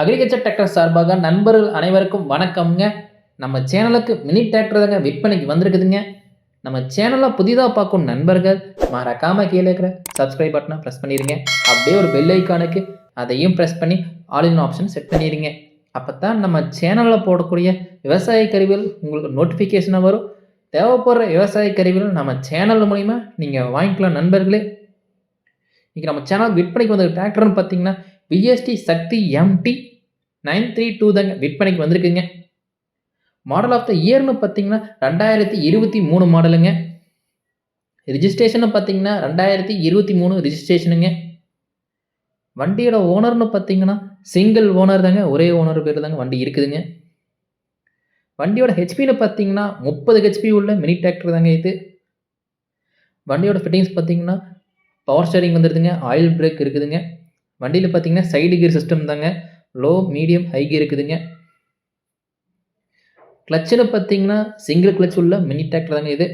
Agriculture tractor சார்பாக நண்பர்கள் அனைவருக்கும் வணக்கம்ங்க. நம்ம சேனலுக்கு மினி டிராக்டர் தாங்க விற்பனைக்கு வந்திருக்குதுங்க. நம்ம சேனலை புதிதாக பார்க்கும் நண்பர்கள் மறக்காம கீழே இருக்கிற சப்ஸ்கிரைப் பட்டனை ப்ரெஸ் பண்ணிடுங்க அப்படியே ஒரு பெல் ஐக்கானுக்கு அதையும் ப்ரெஸ் பண்ணி ஆல் இன் ஆப்ஷன் செட் பண்ணிடுங்க அப்போ தான் நம்ம சேனலில் போடக்கூடிய விவசாய கருவிகள் உங்களுக்கு நோட்டிஃபிகேஷனாக வரும். தேவைப்படுற விவசாய கருவிகள் நம்ம சேனல் மூலிமா நீங்கள் வாங்கிக்கலாம் நண்பர்களே. இன்றைக்கி நம்ம சேனல் விற்பனைக்கு வந்த டிராக்டர்னு பார்த்தீங்கன்னா BST Shakti MT nine three two தாங்க. விற்பனைக்கு வந்திருக்குங்க. மாடல் ஆஃப் த இயர்னு பார்த்தீங்கன்னா ரெண்டாயிரத்தி இருபத்தி மூணு மாடலுங்க ரிஜிஸ்ட்ரேஷன் பார்த்தீங்கன்னா ரெண்டாயிரத்தி இருபத்தி மூணு ரிஜிஸ்ட்ரேஷனுங்க வண்டியோட ஓனர்னு பார்த்தீங்கன்னா சிங்கிள் ஓனர் தாங்க. ஒரே ஓனர் பேர் தாங்க வண்டி இருக்குதுங்க. வண்டியோட ஹெச்பின்னு பார்த்தீங்கன்னா முப்பது ஹெச்பி உள்ள மினி டிராக்டர் தாங்க இது. வண்டியோட ஃபிட்டிங்ஸ் பார்த்தீங்கன்னா பவர் ஸ்டேரிங் வந்துடுதுங்க ஆயில் பிரேக் இருக்குதுங்க. வண்டியில் பார்த்தீங்கன்னா சைடு கியர் சிஸ்டம் தாங்க. லோ மீடியம் ஹை கியர் இருக்குதுங்க. கிளச்சில் பார்த்தீங்கன்னா சிங்கிள் கிளச் உள்ள மினி டிராக்டர் தாங்க இது.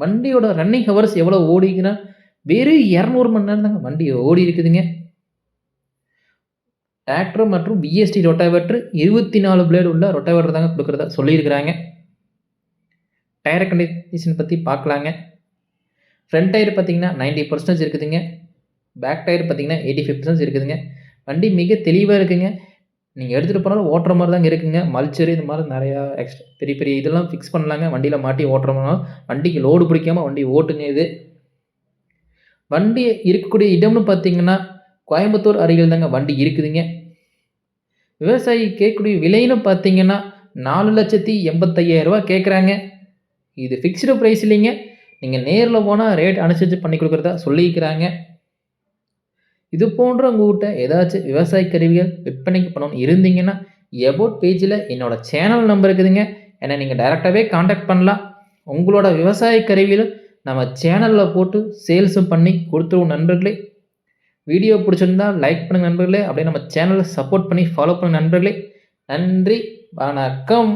வண்டியோட ரன்னிங் ஹவர்ஸ் எவ்வளோ ஓடிக்குன்னா வெறும் இரநூறு மணி நேரம் தாங்க வண்டி ஓடி இருக்குதுங்க. டிராக்டர் மற்றும் பிஎஸ்டி ரொட்டாவேட்ரு இருபத்தி நாலு பிளேடு உள்ள ரொட்டாவேட்டர் தாங்க கொடுக்குறதா சொல்லியிருக்கிறாங்க. டயர் கண்டிஷன் பற்றி பார்க்கலாங்க ஃப்ரண்ட் டயர் பார்த்தீங்கன்னா நைன்ட்டி பர்சன்டேஜ் இருக்குதுங்க. பேக் டயர் பார்த்தீங்கன்னா எயிட்டி ஃபைவ் இருக்குதுங்க. வண்டி மிக தெளிவாக இருக்குங்க. நீங்கள் எடுத்துகிட்டு போனாலும் ஓட்டுற மாதிரி தாங்க இருக்குங்க. மல்ச்சர் இது மாதிரி நிறையா எக்ஸ்ட்ரா பெரிய பெரிய இதெல்லாம் ஃபிக்ஸ் பண்ணலாங்க. வண்டியில் மாட்டி ஓட்டுறோம்னா வண்டிக்கு லோடு பிடிக்காம வண்டி ஓட்டுங்க இது. வண்டி இருக்கக்கூடிய இடம்னு பார்த்தீங்கன்னா கோயம்புத்தூர் அருகில் தாங்க வண்டி இருக்குதுங்க. விவசாயி கேட்கக்கூடிய விலைன்னு பார்த்தீங்கன்னா நாலு லட்சத்தி எண்பத்தையாயிரரூபா கேட்குறாங்க. இது ஃபிக்ஸ்டு ப்ரைஸ் இல்லைங்க. நீங்கள் நேரில் போனால் ரேட் அனுசரித்து பண்ணி கொடுக்குறதா சொல்லிக்கிறாங்க இது போன்ற உங்கள்கிட்ட ஏதாச்சும் விவசாய கருவிகள் விற்பனைக்கு பண்ணணும் இருந்தீங்கன்னா எபோட் பேஜில் என்னோட சேனல் நம்பர் இருக்குதுங்க. என்னை நீங்கள் டைரெக்டாகவே காண்டாக்ட் பண்ணலாம். உங்களோட விவசாய கருவியில் நம்ம சேனலில் போட்டு சேல்ஸும் பண்ணி கொடுத்துருவோம் நண்பர்களே. வீடியோ பிடிச்சிருந்தா லைக் பண்ணுங்கள் நண்பர்களே. அப்படியே நம்ம சேனலை சப்போர்ட் பண்ணி ஃபாலோ பண்ணுங்கள் நண்பர்களே. நன்றி வணக்கம்.